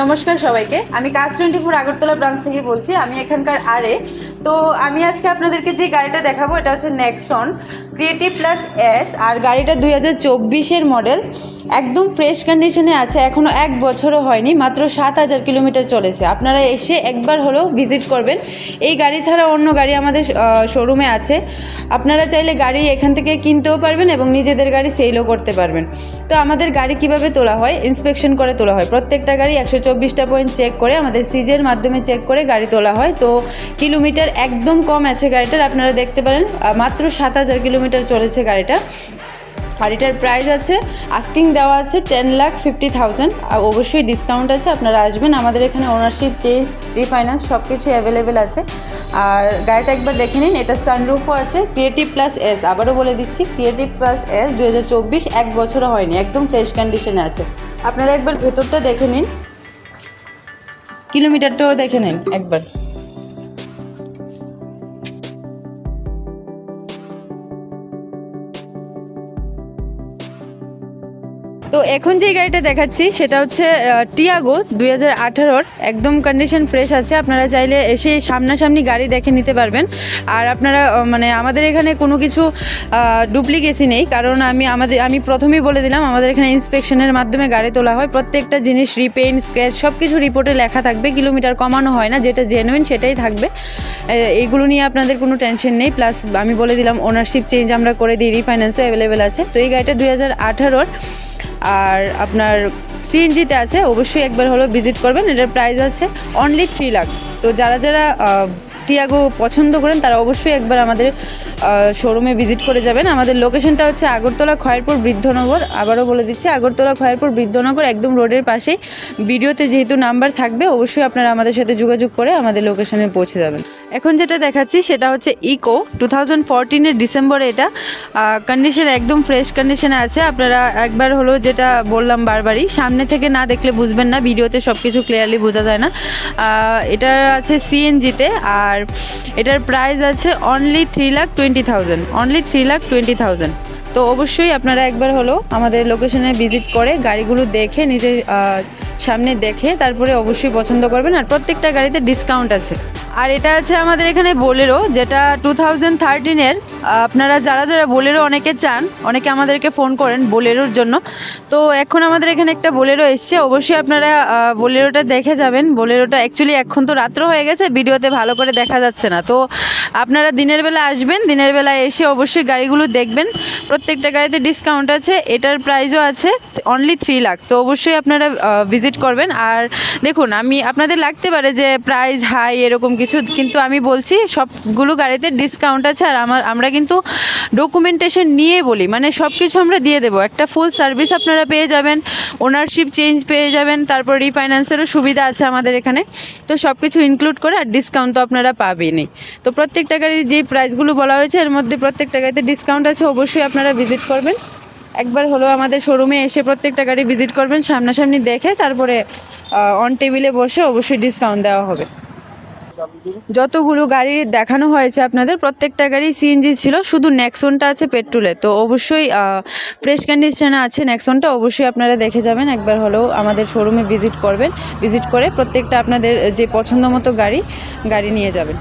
নমস্কার সবাইকে। আমি কাজ টোয়েন্টি ফোর আগরতলা ব্রাঞ্চ থেকে বলছি, আমি এখানকার আরে তো আমি আজকে আপনাদেরকে যে গাড়িটা দেখাবো, এটা হচ্ছে নেক্সন ক্রিয়েটিভ প্লাস এস আর গাড়িটা দুই হাজার চব্বিশের মডেল একদম ফ্রেশ কন্ডিশনে আছে এখনও এক বছরও হয়নি, মাত্র সাত হাজার কিলোমিটার চলেছে। আপনারা এসে একবার হলেও ভিজিট করবেন। এই গাড়ি ছাড়া অন্য গাড়ি আমাদের শোরুমে আছে। আপনারা চাইলে গাড়ি এখান থেকে কিনতেও পারবেন এবং নিজেদের গাড়ি সেলও করতে পারবেন। তো আমাদের গাড়ি কীভাবে তোলা হয় ইন্সপেকশন করে তোলা হয়। প্রত্যেকটা গাড়ি একশো চব্বিশটা পয়েন্ট চেক করে আমাদের সিজের মাধ্যমে চেক করে গাড়ি তোলা হয়। তো কিলোমিটার একদম কম আছে গাড়িটার, আপনারা দেখতে পারেন মাত্র সাত হাজার কিলোমিটার চলেছে গাড়িটা। গাড়িটার প্রাইস আছে আস্কিং দেওয়া আছে টেন লাখ ফিফটি থাউজেন্ড আর অবশ্যই ডিসকাউন্ট আছে, আপনারা আসবেন। আমাদের এখানে ওনারশিপ চেঞ্জ রিফাইন্যান্স সব কিছু অ্যাভেলেবেল আছে। আর গাড়িটা একবার দেখে নিন, এটা সানরুফও আছে ক্রিয়েটিভ প্লাস এস আবারও বলে দিচ্ছি ক্রিয়েটিভ প্লাস এস দু এক বছরও হয়নি, একদম ফ্রেশ কন্ডিশনে আছে। আপনারা একবার ভেতরটা দেখে নিন। কিলোমিটারটাও দেখে নেন একবার। তো এখন যে গাড়িটা দেখাচ্ছি, সেটা হচ্ছে টিয়াগো দুই হাজার একদম কন্ডিশন ফ্রেশ আছে। আপনারা চাইলে এসে সামনাসামনি গাড়ি দেখে নিতে পারবেন। আর আপনারা মানে আমাদের এখানে কোনো কিছু ডুপ্লিকেসি নেই। কারণ আমি আমাদের, আমি প্রথমেই বলে দিলাম, আমাদের এখানে ইন্সপেকশনের মাধ্যমে গাড়ি তোলা হয়। প্রত্যেকটা জিনিস রিপেইন স্ক্র্যাচ সব কিছু রিপোর্টে লেখা থাকবে। কিলোমিটার কমানো হয় না, যেটা জেনুইন সেটাই থাকবে। এইগুলো নিয়ে আপনাদের কোনো টেনশন নেই। প্লাস আমি বলে দিলাম ওনারশিপ চেঞ্জ আমরা করে দিই রিফাইন্যান্সও অ্যাভেলেবেল আছে। তো এই গাড়িটা দুই হাজার আঠারোর আর আপনার সিএনজিতে আছে, অবশ্যই একবার হলো ভিজিট করবেন। এটার প্রাইস আছে অনলি থ্রি লাখ তো যারা যারা টিয়াগো পছন্দ করেন, তারা অবশ্যই একবার আমাদের শোরুমে ভিজিট করে যাবেন। আমাদের লোকেশনটা হচ্ছে আগরতলা খয়েরপুর বৃদ্ধনগর। আবারও বলে দিচ্ছি, আগরতলা খয়েরপুর বৃদ্ধনগর একদম রোডের পাশেই। ভিডিওতে যেহেতু নাম্বার থাকবে, অবশ্যই আপনারা আমাদের সাথে যোগাযোগ করে আমাদের লোকেশনে পৌঁছে যাবেন। এখন যেটা দেখাচ্ছি, সেটা হচ্ছে ইকো টু থাউজেন্ড ফোরটিনের ডিসেম্বরে এটা। কন্ডিশন একদম ফ্রেশ কন্ডিশনে আছে। আপনারা একবার হলো যেটা বললাম বারবারই, সামনে থেকে না দেখলে বুঝবেন না, ভিডিওতে সব কিছু ক্লিয়ারলি বোঝা যায় না। এটা আছে সিএনজিতে আর এটার প্রাইস আছে only three lakh twenty thousand only three lakh twenty thousand তো অবশ্যই আপনারা একবার হলো আমাদের লোকেশনে ভিজিট করে গাড়িগুলো দেখে নিজে আহ, সামনে দেখে তারপরে অবশ্যই পছন্দ করবেন আর প্রত্যেকটা গাড়িতে ডিসকাউন্ট আছে। আর এটা আছে আমাদের এখানে বোলেরো যেটা টু থাউজেন্ড থার্টিনের আপনারা যারা যারা বোলেরো অনেকে চান, অনেকে আমাদেরকে ফোন করেন বোলেরোর জন্য। তো এখন আমাদের এখানে একটা বোলেরো এসছে, অবশ্যই আপনারা বোলেরোটা দেখে যাবেন। বোলেরোটা অ্যাকচুয়ালি এখন তো রাত্র হয়ে গেছে, ভিডিওতে ভালো করে দেখা যাচ্ছে না। তো আপনারা দিনের বেলা আসবেন, দিনের বেলা এসে অবশ্যই গাড়িগুলো দেখবেন। প্রত্যেকটা গাড়িতে ডিসকাউন্ট আছে, এটার প্রাইসও আছে অনলি থ্রি লাখ তো অবশ্যই আপনারা ভিজিট করবেন। আর দেখুন, আমি, আপনাদের লাগতে পারে যে প্রাইস হাই এরকম কিছু, কিন্তু আমি বলছি সবগুলো গাড়িতে ডিসকাউন্ট আছে। আর আমার, আমরা কিন্তু ডকুমেন্টেশন নিয়ে বলি। মানে সব কিছু আমরা দিয়ে দেবো। একটা ফুল সার্ভিস আপনারা পেয়ে যাবেন ওনারশিপ চেঞ্জ পেয়ে যাবেন, তারপর রিফাইন্যান্সেরও সুবিধা আছে আমাদের এখানে। তো সব কিছু ইনক্লুড করে আর ডিসকাউন্ট তো আপনারা পাবেনই। তো প্রত্যেকটা গাড়ির যে প্রাইসগুলো বলা হয়েছে, এর মধ্যে প্রত্যেকটা গাড়িতে ডিসকাউন্ট আছে, অবশ্যই আপনারা ভিজিট করবেন। একবার হলো আমাদের শোরুমে এসে প্রত্যেকটা গাড়ি ভিজিট করবেন, সামনাসামনি দেখে তারপরে অন টেবিলে বসে অবশ্যই ডিসকাউন্ট দেওয়া হবে। যতগুলো গাড়ি দেখানো হয়েছে আপনাদের, প্রত্যেকটা গাড়ি সিএনজি ছিল, শুধু নেক্সনটা আছে পেট্রোলে তো অবশ্যই ফ্রেশ কন্ডিশনে আছে নেক্সনটা অবশ্যই আপনারা দেখে যাবেন, একবার হলেও আমাদের শোরুমে ভিজিট করবেন। ভিজিট করে প্রত্যেকটা আপনাদের যে পছন্দ মতো গাড়ি গাড়ি নিয়ে যাবেন।